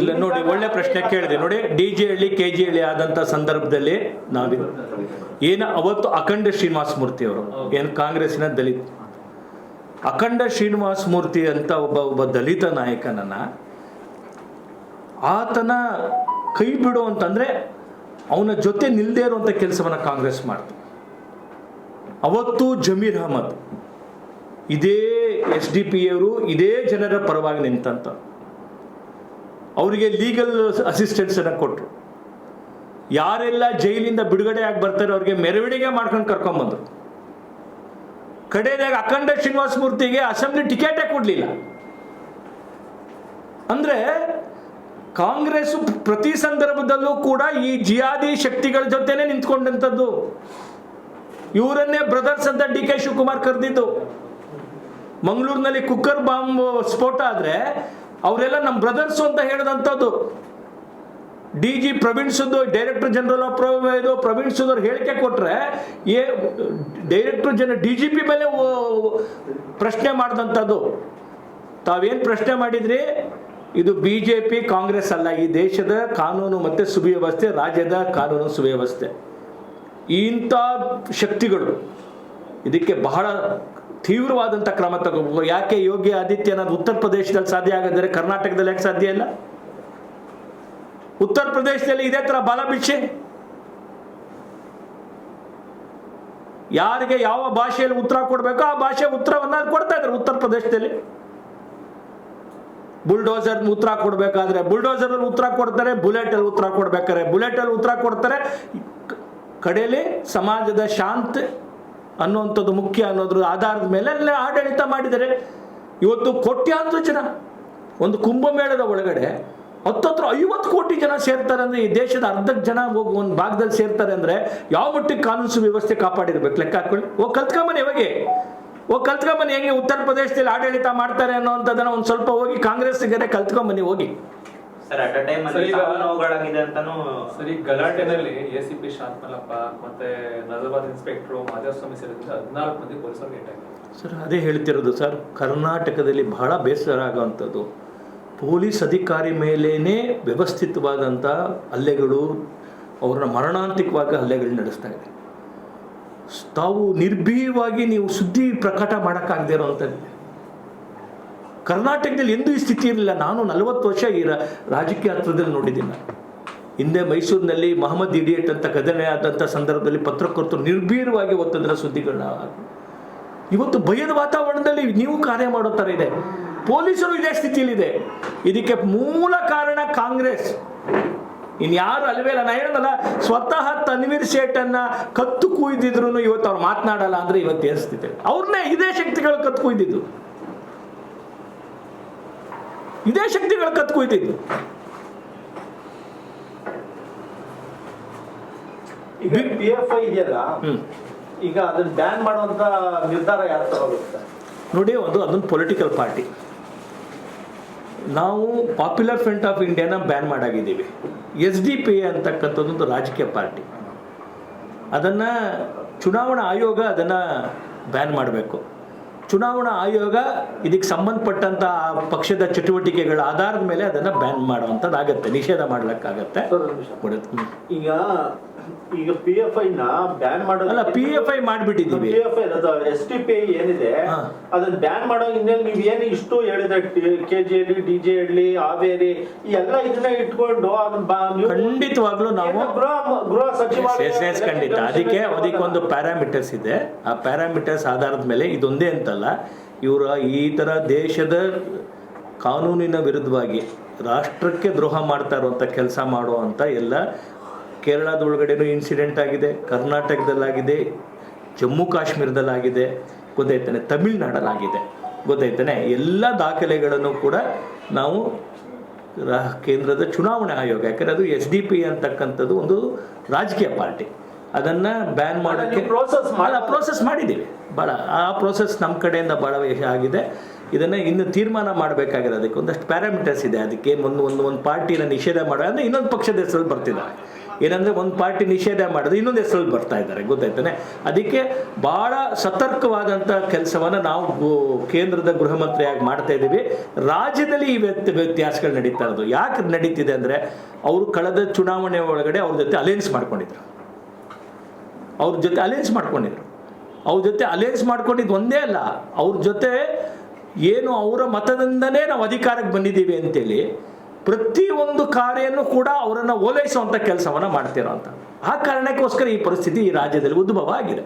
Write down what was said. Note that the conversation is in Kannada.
ಇಲ್ಲ, ನೋಡಿ, ಒಳ್ಳೆ ಪ್ರಶ್ನೆ ಕೇಳಿದೆ. ನೋಡಿ D G Halli K G Halli ಆದಂತ ಸಂದರ್ಭದಲ್ಲಿ ನಾವಿ ಏನು ಅವತ್ತು ಅಖಂಡ ಶ್ರೀನಿವಾಸ ಮೂರ್ತಿ ಅವರು, ಏನು ಕಾಂಗ್ರೆಸ್ನ ದಲಿತ. ಅಖಂಡ ಶ್ರೀನಿವಾಸ ಮೂರ್ತಿ ಅಂತ ಒಬ್ಬ ಒಬ್ಬ ದಲಿತ ನಾಯಕನನ್ನ ಆತನ ಕೈ ಬಿಡು ಅಂತಂದ್ರೆ ಅವನ ಜೊತೆ ನಿಲ್ದೇ ಇರುವಂತ ಕೆಲಸವನ್ನ ಕಾಂಗ್ರೆಸ್ ಮಾಡ್ತು. ಅವತ್ತು ಜಮೀರ್ ಅಹಮದ್, ಇದೇ ಎಸ್ ಡಿ ಪಿ ಅವರು, ಇದೇ ಜನರ ಪರವಾಗಿ ನಿಂತಂತ. ಅವರಿಗೆ ಲೀಗಲ್ ಅಸಿಸ್ಟೆನ್ಸ್ ಅನ್ನ ಕೊಟ್ಟರು ಯಾರೆಲ್ಲ ಜೈಲಿಂದ ಬಿಡುಗಡೆ ಆಗಿ ಬರ್ತಾರೆ ಅವ್ರಿಗೆ ಮೆರವಣಿಗೆ ಮಾಡ್ಕೊಂಡು ಕರ್ಕೊಂಬಂದ್ರು ಕಡೆಯದಾಗ ಅಖಂಡ ಶ್ರೀನಿವಾಸ ಮೂರ್ತಿಗೆ ಅಸೆಂಬ್ಲಿ ಟಿಕೆಟೇ ಕೊಡಲಿಲ್ಲ. ಅಂದ್ರೆ ಕಾಂಗ್ರೆಸ್ ಪ್ರತಿ ಸಂದರ್ಭದಲ್ಲೂ ಕೂಡ ಈ ಜಿಯಾದಿ ಶಕ್ತಿಗಳ ಜೊತೆನೆ ನಿಂತ್ಕೊಂಡಂಥದ್ದು. ಇವರನ್ನೇ ಬ್ರದರ್ಸ್ ಅಂತ ಡಿ ಕೆ ಶಿವಕುಮಾರ್ ಕರೆದಿದ್ದು. ಮಂಗಳೂರಿನಲ್ಲಿ ಕುಕ್ಕರ್ ಬಾಂಬ್ ಸ್ಫೋಟ ಆದ್ರೆ ಅವರೆಲ್ಲ ನಮ್ಮ ಬ್ರದರ್ಸು ಅಂತ ಹೇಳಿದಂಥದ್ದು. D G Praveen director general of ಇದು ಪ್ರವೀಣ್ ಸುದ್ ಹೇಳಿಕೆ ಕೊಟ್ರೆ, ಏ ಡೈರೆಕ್ಟರ್ ಜನ ಡಿ ಜಿ ಪಿ ಮೇಲೆ ಪ್ರಶ್ನೆ ಮಾಡಿದಂಥದ್ದು. ತಾವೇನು ಪ್ರಶ್ನೆ ಮಾಡಿದ್ರಿ? ಇದು ಬಿ ಜೆ ಪಿ ಕಾಂಗ್ರೆಸ್ ಅಲ್ಲ, ಈ ದೇಶದ ಕಾನೂನು ಮತ್ತು ಸುವ್ಯವಸ್ಥೆ, ರಾಜ್ಯದ ಕಾನೂನು ಸುವ್ಯವಸ್ಥೆ. ಇಂಥ ಶಕ್ತಿಗಳು ಇದಕ್ಕೆ ಬಹಳ ತೀವ್ರವಾದಂಥ ಕ್ರಮ ತಗೋಬೇಕು. ಯಾಕೆ ಯೋಗಿ ಆದಿತ್ಯನಾಥ್ ಉತ್ತರ ಪ್ರದೇಶದಲ್ಲಿ ಸಾಧ್ಯ ಆಗದಿದ್ರೆ ಕರ್ನಾಟಕದಲ್ಲಿ ಯಾಕೆ ಸಾಧ್ಯ ಇಲ್ಲ? ಉತ್ತರ ಪ್ರದೇಶದಲ್ಲಿ ಇದೇ ತರ ಬಲ ಭಿಕ್ಷೆ. ಯಾರಿಗೆ ಯಾವ ಭಾಷೆಯಲ್ಲಿ ಉತ್ತರ ಕೊಡಬೇಕೋ ಆ ಭಾಷೆ ಉತ್ತರವನ್ನು ಕೊಡ್ತಾ ಇದ್ದಾರೆ ಉತ್ತರ ಪ್ರದೇಶದಲ್ಲಿ. ಬುಲ್ಡೋಸರ್ ಉತ್ತರ ಕೊಡಬೇಕಾದ್ರೆ ಬುಲ್ಡೋಸರ್ ಉತ್ತರ ಕೊಡ್ತಾರೆ, ಬುಲೆಟ್ ಅಲ್ಲಿ ಉತ್ತರ ಕೊಡ್ಬೇಕಾದ್ರೆ ಬುಲೆಟ್ ಅಲ್ಲಿ ಉತ್ತರ ಕೊಡ್ತಾರೆ. ಕಡೆಯಲ್ಲಿ ಸಮಾಜದ ಶಾಂತಿ ಅನ್ನುವಂಥದ್ದು ಮುಖ್ಯ ಅನ್ನೋದ್ರ ಆಧಾರದ ಮೇಲೆ ಅಲ್ಲಿ ಆಡಳಿತ ಮಾಡಿದರೆ. ಇವತ್ತು ಕೋಟ್ಯಾಂತರ ಜನ, ಒಂದು ಕುಂಭಮೇಳದ ಒಳಗಡೆ ಹತ್ತತ್ರ ಐವತ್ತು ಕೋಟಿ ಜನ ಸೇರ್ತಾರೆ ಅಂದ್ರೆ ಈ ದೇಶದ ಅರ್ಧಕ್ಕೆ ಜನ ಹೋಗಿ ಒಂದು ಭಾಗದಲ್ಲಿ ಸೇರ್ತಾರೆ ಅಂದ್ರೆ ಯಾವ ಮಟ್ಟಿಗೆ ಕಾನೂನು ವ್ಯವಸ್ಥೆ ಕಾಪಾಡಿರ್ಬೇಕು? ಲೆಕ್ಕ ಹಾಕೊಳ್ಳಿ. ಹೋಗಿ ಕಲ್ತ್ಕೊಂಬನಿ ಇವಾಗೆ. ಓ ಕಲ್ತ್ಕೊಂಬನಿ ಹೆಂಗೆ ಉತ್ತರ ಪ್ರದೇಶದಲ್ಲಿ ಆಡಳಿತ ಮಾಡ್ತಾರೆ ಅನ್ನೋಂಥದ್ದನ್ನ ಒಂದು ಸ್ವಲ್ಪ ಹೋಗಿ ಕಾಂಗ್ರೆಸ್ಸಿಗೆ ಕಲ್ತ್ಕೊಂಬನಿ ಹೋಗಿ. Sir at a time sir, ಅಲ್ಲಿ ಸಾವು ನೋವುಗಳಾಗಿದೆ ಅಂತಾನು ಸರಿ ಗಲಾಟೆನಲ್ಲಿ ಎ ಸಿ ಪಿ ಶಾಂತಮಲ್ಲಪ್ಪ ಮತ್ತೆ ನಜರಾಬಾದ್ ಇನ್ಸ್ಪೆಕ್ಟರ್ ಮಾದೇವಸ್ವಾಮಿ ಸೇರಿದಂತೆ ಹದಿನಾಲ್ಕು ಮಂದಿ ಪೊಲೀಸರಿಗೆ ಏಟಾಗಿದೆ ಸರ್ ಅದೇ ಹೇಳ್ತಿರೋದು ಸರ್ ಕರ್ನಾಟಕದಲ್ಲಿ ಬಹಳ ಬೇಸರ ಆಗುವಂಥದ್ದು. ಪೊಲೀಸ್ ಅಧಿಕಾರಿ ಮೇಲೇ ವ್ಯವಸ್ಥಿತವಾದಂಥ ಹಲ್ಲೆಗಳು ಅವ್ರನ್ನ ಮರಣಾಂತಿಕವಾಗಿ ಹಲ್ಲೆಗಳು ನಡೆಸ್ತಾ ಇದೆ. ತಾವು ನಿರ್ಭೀಯವಾಗಿ ನೀವು ಸುದ್ದಿ ಪ್ರಕಟ ಮಾಡೋಕ್ಕಾಗದೇ ಇರೋವಂಥದ್ದು. ಕರ್ನಾಟಕದಲ್ಲಿ ಎಂದೂ ಈ ಸ್ಥಿತಿ ಇರಲಿಲ್ಲ. ನಾನು ನಲವತ್ತು ವರ್ಷ ಈ ರಾಜಕೀಯ ಹತ್ರದಲ್ಲಿ ನೋಡಿದ್ದೀನಿ. ಹಿಂದೆ ಮೈಸೂರಿನಲ್ಲಿ ಮಹಮ್ಮದ್ ಇಡಿಯಟ್ ಅಂತ ಘಟನೆ ಆದಂಥ ಸಂದರ್ಭದಲ್ಲಿ ಪತ್ರಕರ್ತರು ನಿರ್ಭೀರವಾಗಿ ಒತ್ತದ್ರ ಸುದ್ದಿಗಳನ್ನ. ಇವತ್ತು ಭಯದ ವಾತಾವರಣದಲ್ಲಿ ನೀವು ಕಾರ್ಯ ಮಾಡೋ ಥರ ಇದೆ. ಪೊಲೀಸರು ಇದೇ ಸ್ಥಿತಿಯಲ್ಲಿದೆ. ಇದಕ್ಕೆ ಮೂಲ ಕಾರಣ ಕಾಂಗ್ರೆಸ್. ಇನ್ಯಾರು ಅಲ್ವೇ ಇಲ್ಲ. ನಾ ಹೇಳಲ್ಲ ಸ್ವತಃ ತನ್ವೀರ್ ಸೇಠನ್ನ ಕತ್ತು ಕುಯ್ದಿದ್ರು ಇವತ್ತು ಅವ್ರು ಮಾತನಾಡಲ್ಲ ಅಂದ್ರೆ ಇವತ್ತು ಸ್ಥಿತಿ? ಅವ್ರನ್ನೇ ಇದೇ ಶಕ್ತಿಗಳು ಕತ್ತು ಕುಯ್ದಿದ್ದು. ಇದೇ ಶಕ್ತಿಗಳು ಕತ್ತು ಕುಯ್ತಿದ್ದು ಈಗ ಪಿ ಎಫ್ ಐ ಇದೆಯಲ್ಲ ಈಗ ಅದನ್ನ ಬ್ಯಾನ್ ಮಾಡುವಂತ ನಿರ್ಧಾರ ಯಾರು ತಗೋಬೇಕು? ನೋಡಿ ಒಂದು ಅದೊಂದು ಪೊಲಿಟಿಕಲ್ ಪಾರ್ಟಿ ನಾವು ಪಾಪ್ಯುಲರ್ ಫ್ರಂಟ್ ಆಫ್ ಇಂಡಿಯಾನ ಬ್ಯಾನ್ ಮಾಡಾಗಿದ್ದೀವಿ. ಎಸ್ ಡಿ ಪಿ ಅಂತಕ್ಕಂಥದ್ದೊಂದು ರಾಜಕೀಯ ಪಾರ್ಟಿ ಅದನ್ನು ಚುನಾವಣಾ ಆಯೋಗ ಅದನ್ನು ಬ್ಯಾನ್ ಮಾಡಬೇಕು. ಚುನಾವಣಾ ಆಯೋಗ ಇದಕ್ಕೆ ಸಂಬಂಧಪಟ್ಟಂತ ಪಕ್ಷದ ಚಟುವಟಿಕೆಗಳ ಆಧಾರದ ಮೇಲೆ ಅದನ್ನ ಬ್ಯಾನ್ ಮಾಡುವಂತದ್ದಾಗತ್ತೆ ನಿಷೇಧ ಮಾಡ್ಲಿಕ್ಕಾಗತ್ತೆ. ಈಗ ಈಗ ಪಿ ಎಫ್ ಐ ನ ಬ್ಯಾನ್ ಮಾಡೋದು ಅಲ್ಲ P F I ಮಾಡ್ಬಿಟ್ಟಿದ್ದೀವಿ. P F I S T P I ಏನಿದೆ. ಅದನ್ನ ಬ್ಯಾನ್ ಮಾಡೋ ಹಿನ್ನೆಲೆ ನೀವು ಏನು ಇಷ್ಟು ಹೇಳಿದ್ರೆ K G Halli D J ಇರಲಿ ಹಾವೇರಿ ಈ ಎಲ್ಲ ಇದನ್ನ ಇಟ್ಕೊಂಡು ಅದನ್ನ ಖಂಡಿತವಾಗ್ಲೂ ನಾವು ಗೃಹ ಗೃಹ ಸಚಿವಾಲಯ ಖಂಡಿತ. ಅದಕ್ಕೆ ಅದಕ್ಕೆ ಒಂದು ಪ್ಯಾರಾಮೀಟರ್ಸ್ ಇದೆ. ಆ ಪ್ಯಾರಾಮೀಟರ್ಸ್ ಆಧಾರದ ಮೇಲೆ ಇದೊಂದೇ ಅಂತಲ್ಲ. ಇವರ ಈ ಥರ ದೇಶದ ಕಾನೂನಿನ ವಿರುದ್ಧವಾಗಿ ರಾಷ್ಟ್ರಕ್ಕೆ ದ್ರೋಹ ಮಾಡ್ತಾ ಇರುವಂಥ ಕೆಲಸ ಮಾಡುವಂಥ ಎಲ್ಲ ಕೇರಳದ ಒಳಗಡೆನೂ ಇನ್ಸಿಡೆಂಟ್ ಆಗಿದೆ, ಕರ್ನಾಟಕದಲ್ಲಾಗಿದೆ, ಜಮ್ಮು ಕಾಶ್ಮೀರದಲ್ಲಾಗಿದೆ, ಗೊತ್ತಾಯ್ತಾನೆ, ತಮಿಳ್ನಾಡಲ್ಲಾಗಿದೆ, ಗೊತ್ತಾಯ್ತಾನೆ, ಎಲ್ಲ ದಾಖಲೆಗಳನ್ನು ಕೂಡ ನಾವು ಕೇಂದ್ರದ ಚುನಾವಣಾ ಆಯೋಗ, ಯಾಕಂದರೆ ಅದು ಎಸ್ ಡಿ ಪಿ ಅಂತಕ್ಕಂಥದ್ದು ಒಂದು ರಾಜಕೀಯ ಪಾರ್ಟಿ. ಅದನ್ನ ಬ್ಯಾನ್ ಮಾಡೋಕ್ಕೆ ಪ್ರೋಸೆಸ್ ಪ್ರೋಸೆಸ್ ಮಾಡಿದ್ದೀವಿ. ಭಾಳ ಆ ಪ್ರೋಸೆಸ್ ನಮ್ಮ ಕಡೆಯಿಂದ ಭಾಳ ಆಗಿದೆ. ಇದನ್ನ ಇನ್ನು ತೀರ್ಮಾನ ಮಾಡಬೇಕಾಗಿರೋದಕ್ಕೆ ಒಂದಷ್ಟು ಪ್ಯಾರಾಮೀಟರ್ಸ್ ಇದೆ. ಅದಕ್ಕೆ ಒಂದು ಒಂದು ಒಂದು ಪಾರ್ಟಿನ ನಿಷೇಧ ಮಾಡೋ ಅಂದರೆ ಇನ್ನೊಂದು ಪಕ್ಷದ ಹೆಸರಲ್ಲಿ ಬರ್ತಿದ್ದಾರೆ. ಏನಂದ್ರೆ ಒಂದು ಪಾರ್ಟಿ ನಿಷೇಧ ಮಾಡಿದ್ರೆ ಇನ್ನೊಂದು ಹೆಸರಲ್ಲಿ ಬರ್ತಾ ಇದ್ದಾರೆ. ಗೊತ್ತಾಯ್ತಾನೆ? ಅದಕ್ಕೆ ಭಾಳ ಸತರ್ಕವಾದಂಥ ಕೆಲಸವನ್ನು ನಾವು ಕೇಂದ್ರದ ಗೃಹ ಮಂತ್ರಿಯಾಗಿ ಮಾಡ್ತಾ ಇದ್ದೀವಿ. ರಾಜ್ಯದಲ್ಲಿ ಈ ವ್ಯತ್ಯ ವ್ಯತ್ಯಾಸಗಳು ನಡೀತಾ ಇರೋದು. ಯಾಕೆ ನಡೀತಿದೆ ಅಂದರೆ ಅವರು ಕಳೆದ ಚುನಾವಣೆ ಒಳಗಡೆ ಅವ್ರ ಜೊತೆ ಅಲೈನ್ಸ್ ಮಾಡ್ಕೊಂಡಿದ್ರು. ಅವ್ರ ಜೊತೆ ಅಲಯನ್ಸ್ ಮಾಡ್ಕೊಂಡಿದ್ರು. ಅವ್ರ ಜೊತೆ ಅಲಯನ್ಸ್ ಮಾಡ್ಕೊಂಡಿದ್ದು ಒಂದೇ ಅಲ್ಲ, ಅವ್ರ ಜೊತೆ ಏನು ಅವರ ಮತದಿಂದನೇ ನಾವು ಅಧಿಕಾರಕ್ಕೆ ಬಂದಿದ್ದೀವಿ ಅಂತೇಳಿ ಪ್ರತಿಯೊಂದು ಕಾರ್ಯನೂ ಕೂಡ ಅವರನ್ನು ಓಲೈಸುವಂಥ ಕೆಲಸವನ್ನು ಮಾಡ್ತಿರೋ ಅಂತ ಆ ಕಾರಣಕ್ಕೋಸ್ಕರ ಈ ಪರಿಸ್ಥಿತಿ ಈ ರಾಜ್ಯದಲ್ಲಿ ಉದ್ಭವ ಆಗಿದೆ.